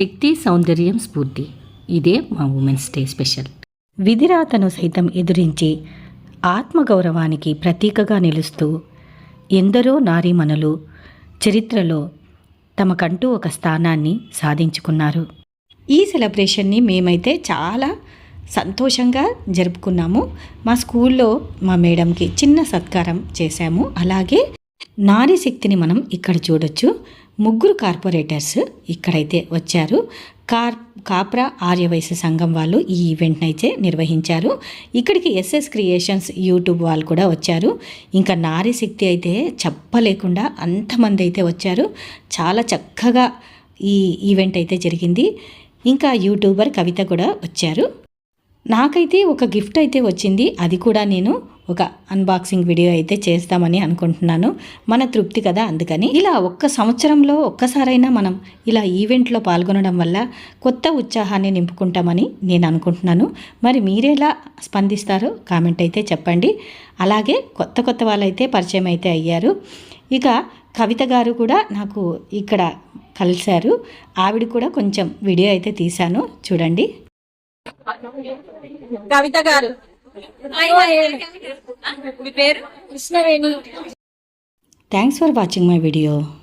శక్తి సౌందర్యం స్ఫూర్తి. ఇదే మా ఉమెన్స్ డే స్పెషల్ విధిరాతను సైతం ఎదురించి ఆత్మగౌరవానికి ప్రతీకగా నిలుస్తూ ఎందరో నారీమణులు చరిత్రలో తమకంటూ ఒక స్థానాన్ని సాధించుకున్నారు. ఈ సెలబ్రేషన్ని మేమైతే చాలా సంతోషంగా జరుపుకున్నాము. మా స్కూల్లో మా మేడంకి చిన్న సత్కారం చేశాము. అలాగే నారీ శక్తిని మనం ఇక్కడ చూడొచ్చు. ముగ్గురు కార్పొరేటర్స్ ఇక్కడైతే వచ్చారు. కార్ కాప్రా ఆర్యవైశ్య సంఘం వాళ్ళు ఈ ఈవెంట్ని అయితే నిర్వహించారు. ఇక్కడికి ఎస్ఎస్ క్రియేషన్స్ యూట్యూబ్ వాళ్ళు కూడా వచ్చారు. ఇంకా నారీ శక్తి అయితే చెప్పలేకుండా అంతమంది అయితే వచ్చారు. చాలా చక్కగా ఈ ఈవెంట్ అయితే జరిగింది. ఇంకా యూట్యూబర్ కవిత కూడా వచ్చారు. నాకైతే ఒక గిఫ్ట్ అయితే వచ్చింది. అది కూడా నేను ఒక అన్బాక్సింగ్ వీడియో అయితే చేస్తామని అనుకుంటున్నాను. మన తృప్తి కదా అందుకని. ఇలా ఒక్క సంవత్సరంలో ఒక్కసారైనా మనం ఇలా ఈవెంట్లో పాల్గొనడం వల్ల కొత్త ఉత్సాహాన్ని నింపుకుంటామని నేను అనుకుంటున్నాను. మరి మీరెలా స్పందిస్తారో కామెంట్ అయితే చెప్పండి. అలాగే కొత్త కొత్త వాళ్ళైతే పరిచయం అయితే అయ్యారు. ఇక కవిత గారు కూడా నాకు ఇక్కడ కలిశారు. ఆవిడ కూడా కొంచెం వీడియో అయితే తీశాను. చూడండి. కవిత గారు. మీ పేరు? Krishnaveni. Thanks for watching my video